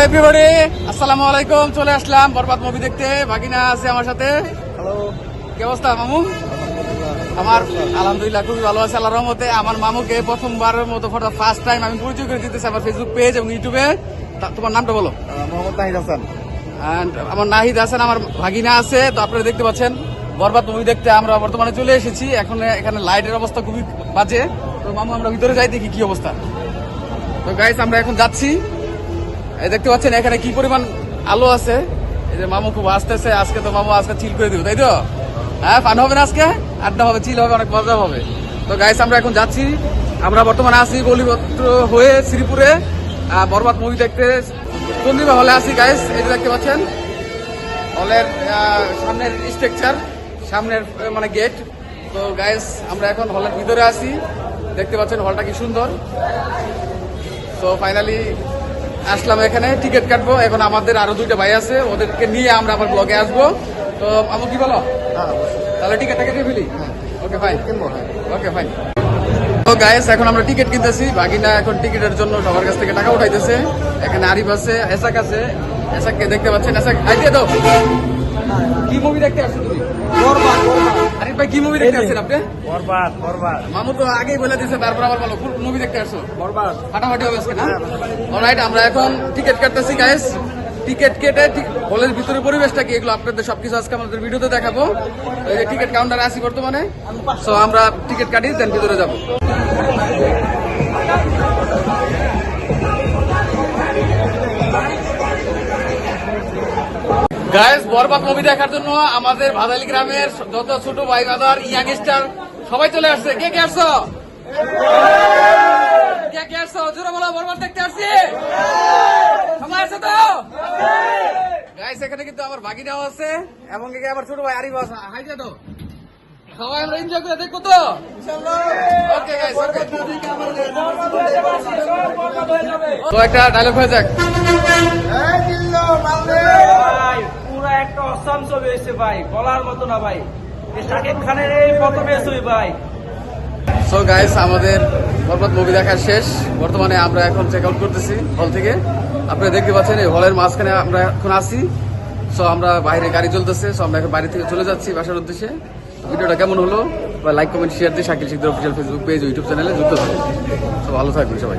Everybody আসসালামু আলাইকুম চলে আসলাম বরবাদ মুভি দেখতে। বাকিনা আছে আমার সাথে। হ্যালো কি অবস্থা মামু? আমার আলহামদুলিল্লাহ খুবই ভালো আছে আল্লাহর রহমতে। আমার মামুকে প্রথমবারের মতো ফর দ্য ফার্স্ট টাইম আমি পরিচয় করে দিতেছি আমার ফেসবুক পেজ এবং ইউটিউবে তোমার নামটা বলো। মোহাম্মদ নাহিদ হাসান। অ্যান্ড আমার নাহিদ হাসান আমার ভাগিনা আছে। তো আপনারা দেখতে পাচ্ছেন বরবাদ মুভি দেখতে আমরা বর্তমানে চলে এসেছি। এখন এখানে লাইটের অবস্থা খুবই বাজে। তো মামু আমরা ভিতরে যাই দেখি কি অবস্থা। তো গাইস আমরা এখন যাচ্ছি। দেখতে পাচ্ছেন, এখানে কি পরিমাণ আলো আছে? এই যে মামু খুব আসতেছে আজকে তো মামু আজকে চিল করে দিব, তাই তো? হ্যাঁ ফান হবে না আজকে? আড্ডা হবে চিল হবে, অনেক মজা হবে। তো গাইস আমরা এখন যাচ্ছি। আমরা বর্তমানে আছি গলিপত্র হয়ে শ্রীপুরে বরবাদ মুভি দেখতে। চন্দ্রিমা হলে আছি গাইস এই যে দেখতে পাচ্ছেন। হলের সামনের স্ট্রাকচার সামনের মানে গেট তো গাইস আমরা এখন হলের ভিতরে আছি। দেখতে পাচ্ছেন হলটা কি সুন্দর। তো ফাইনালি আসলাম এখানে টিকিট কাটবো। এখন আমাদের আরও দুইটা ভাই আছে ওদেরকে নিয়ে আমরা আবার ব্লগে আসব। তো আমু কি বলো? হ্যাঁ তাহলে টিকিটটা কেটে ফেলি? ওকে ভাই কিনবো ওকে ভাই তো গায়েস এখন আমরা টিকিট কিনতেছি। বাকিটা এখন টিকিটের জন্য সবার কাছ থেকে টাকা উঠাইতেছে। এখানে আরিফ আছে এসাক আছে। এসাককে দেখতে পাচ্ছেন? এসাক আইডিয়া দাও। কি মুভি দেখতে আসছো তুমি? বরবাদ বরবাদ। আরিফ ভাই কি মুভি দেখতে আসছেন আপনি? বরবাদ বরবাদ। মামু তো আগেই বলে দিয়েছে তারপর আবার বলো মুভি দেখতে আসছো? বরবাদ। ফাটাফাটি হবে আজকে না? অলরাইট আমরা এখন টিকিট কাটতেছি গাইস টিকিট কেটে হলের ভিতরে পরিবেশটা কি এগুলো আপনাদের সবকিছু আজকে আমাদের ভিডিওতে দেখাবো। এই যে টিকিট কাউন্টারে আছি বর্তমানে। সো আমরা টিকিট কাটি দেন ভিতরে যাব। গাইস বরবাদ মুভি দেখার জন্য আমাদের ভাদালি গ্রামের যত ছোট ভাই বাদার ইয়াংস্টার, সবাই চলে আসছে। কে কে আসছো? কে কে আসছো? জোরে বলো, বরবাদ দেখতে আসছি। সবাই আসছো তো? গাইস এখানে কিন্তু আমার ভাগিনাও আছে এবং কি আমার ছোট ভাই আরিফ আছে। হাই যা তো সবাই আমরা এনজয় করে দেখব তো? গাইস ওকে একটা ডায়লগ হয়ে যাক। অসাম ছবি হয়েছে ভাই, বলার মতো না ভাই। শাকিব খানের প্রথম ছবি ভাই। সো গাইস আমাদের বরবাদ মুভি দেখা শেষ। বর্তমানে আমরা এখন চেক আউট করতেছি হল থেকে। আপনারা দেখতে পাচ্ছেন এই হলের মাঝখানে আমরা এখন আছি। সো আমরা বাইরে গাড়ি চলতেছে সো আমরা এখন বাইরে থেকে চলে যাচ্ছি বাসার উদ্দেশ্যে। ভিডিওটা কেমন হলো? লাইক কমেন্ট শেয়ার দিয়ে শাকিল সিদ্ধ অফিসিয়াল ফেসবুক পেজ ইউটিউব চ্যানেলে যুক্ত থাকুন। সো ভালো থাকবেন সবাই।